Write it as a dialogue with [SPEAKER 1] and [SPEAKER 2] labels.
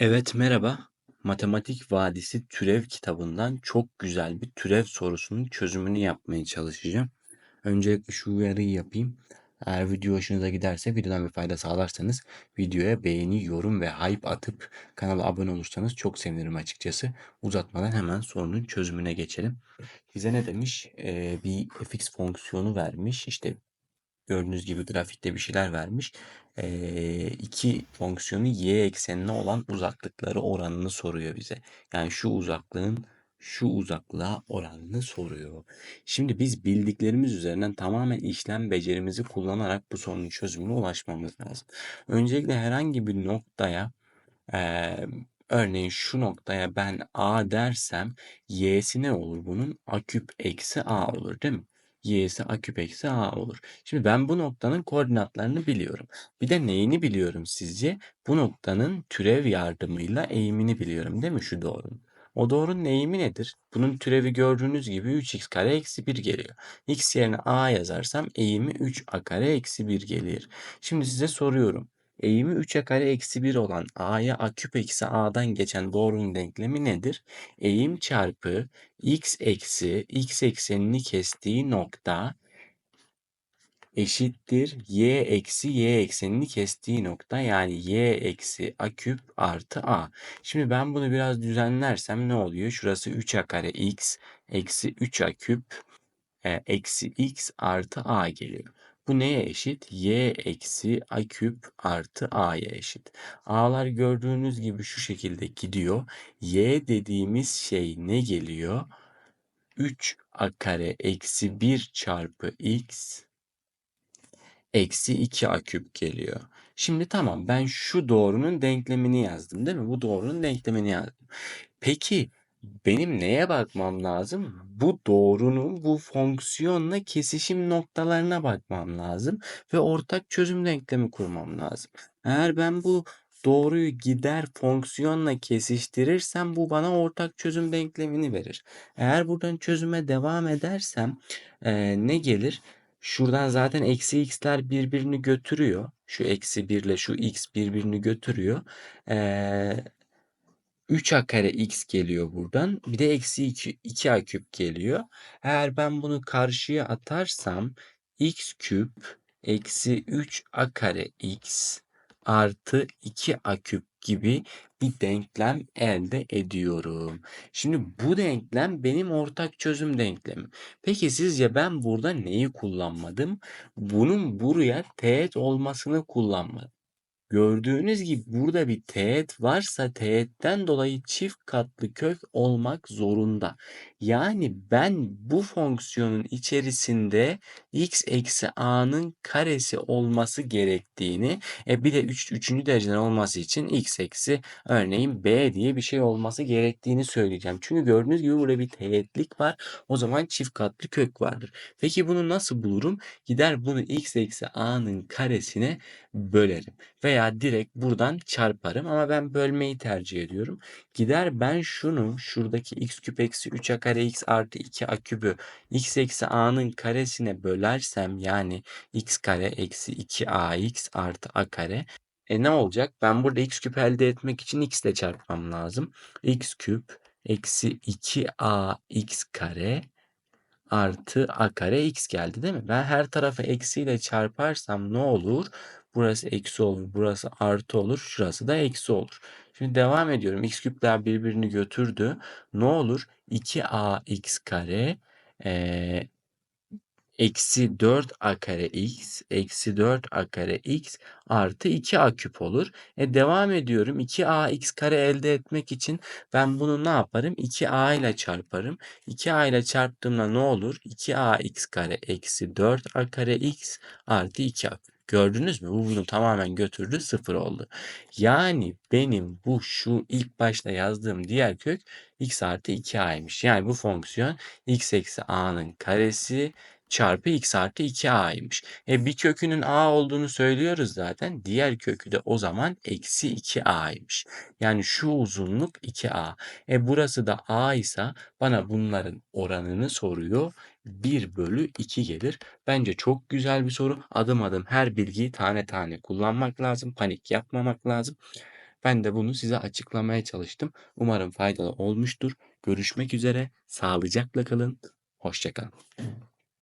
[SPEAKER 1] Evet, merhaba. Matematik Vadisi Türev kitabından çok güzel bir türev sorusunun çözümünü yapmaya çalışacağım. Öncelikle şu uyarıyı yapayım. Eğer video hoşunuza giderse videodan bir fayda sağlarsanız videoya beğeni, yorum ve hype atıp kanala abone olursanız çok sevinirim açıkçası. Uzatmadan hemen sorunun çözümüne geçelim. Bize ne demiş? Ee, bir fx fonksiyonu vermiş. İşte Gördüğünüz gibi grafikte bir şeyler vermiş. Ee, iki fonksiyonu y eksenine olan uzaklıkları oranını soruyor bize. Yani şu uzaklığın şu uzaklığa oranını soruyor. Şimdi biz bildiklerimiz üzerinden tamamen işlem becerimizi kullanarak bu sorunun çözümüne ulaşmamız lazım. Öncelikle herhangi bir noktaya ee, örneğin şu noktaya ben A dersem y'si ne olur bunun? A küp eksi A olur değil mi? Y'si A küp eksi A olur. Şimdi ben bu noktanın koordinatlarını biliyorum. Bir de neyini biliyorum sizce? Bu noktanın türev yardımıyla eğimini biliyorum değil mi şu doğrunun? O doğrunun eğimi nedir? Bunun türevi gördüğünüz gibi 3x kare eksi 1 geliyor. x yerine a yazarsam eğimi 3a kare eksi 1 gelir. Şimdi size soruyorum. Eğimi 3'e kare eksi 1 olan a'ya a küp eksi a'dan geçen doğrunun denklemi nedir? Eğim çarpı x eksi x eksenini kestiği nokta eşittir y eksi y eksenini kestiği nokta yani y eksi a küp artı a. Şimdi ben bunu biraz düzenlersem ne oluyor? Şurası 3a kare x eksi 3a küp e, eksi x artı a geliyor. Bu neye eşit? y eksi a küp artı a'ya eşit. A'lar gördüğünüz gibi şu şekilde gidiyor. y dediğimiz şey ne geliyor? 3a kare eksi 1 çarpı x eksi 2a küp geliyor. Şimdi tamam ben şu doğrunun denklemini yazdım değil mi? Bu doğrunun denklemini yazdım. Peki benim neye bakmam lazım? Bu doğrunun bu fonksiyonla kesişim noktalarına bakmam lazım ve ortak çözüm denklemi kurmam lazım. Eğer ben bu doğruyu gider fonksiyonla kesiştirirsem bu bana ortak çözüm denklemini verir. Eğer buradan çözüme devam edersem e, ne gelir? Şuradan zaten eksi x'ler birbirini götürüyor. Şu eksi 1 ile şu x birbirini götürüyor. Ee, 3a kare x geliyor buradan. Bir de eksi 2, 2a küp geliyor. Eğer ben bunu karşıya atarsam x küp eksi 3a kare x artı 2a küp gibi bir denklem elde ediyorum. Şimdi bu denklem benim ortak çözüm denklemim. Peki sizce ben burada neyi kullanmadım? Bunun buraya teğet olmasını kullanmadım. Gördüğünüz gibi burada bir teğet varsa teğetten dolayı çift katlı kök olmak zorunda. Yani ben bu fonksiyonun içerisinde x eksi a'nın karesi olması gerektiğini e bir de 3. Üç, dereceden olması için x eksi örneğin b diye bir şey olması gerektiğini söyleyeceğim. Çünkü gördüğünüz gibi burada bir teğetlik var. O zaman çift katlı kök vardır. Peki bunu nasıl bulurum? Gider bunu x eksi a'nın karesine bölerim. Veya direkt buradan çarparım ama ben bölmeyi tercih ediyorum. Gider ben şunu şuradaki x küp eksi 3a kare x artı 2a kübü x eksi a'nın karesine bölersem yani x kare eksi 2ax artı a kare e ne olacak? Ben burada x küp elde etmek için x ile çarpmam lazım. x küp eksi 2ax kare artı a kare x geldi değil mi? Ben her tarafı eksiyle çarparsam ne olur? Burası eksi olur, burası artı olur, şurası da eksi olur. Şimdi devam ediyorum. x küpler birbirini götürdü. Ne olur? 2ax kare e, eksi 4a kare x eksi 4a kare x artı 2a küp olur. E devam ediyorum. 2ax kare elde etmek için ben bunu ne yaparım? 2a ile çarparım. 2a ile çarptığımda ne olur? 2ax kare eksi 4a kare x artı 2a küp. Gördünüz mü? Bunu tamamen götürdü sıfır oldu. Yani benim bu şu ilk başta yazdığım diğer kök x artı 2a'ymış. Yani bu fonksiyon x eksi a'nın karesi çarpı x artı 2a'ymış. E bir kökünün a olduğunu söylüyoruz zaten. Diğer kökü de o zaman eksi 2a'ymış. Yani şu uzunluk 2a. E burası da a ise bana bunların oranını soruyor. 1 bölü 2 gelir. Bence çok güzel bir soru. Adım adım her bilgiyi tane tane kullanmak lazım. Panik yapmamak lazım. Ben de bunu size açıklamaya çalıştım. Umarım faydalı olmuştur. Görüşmek üzere. Sağlıcakla kalın. Hoşça kalın.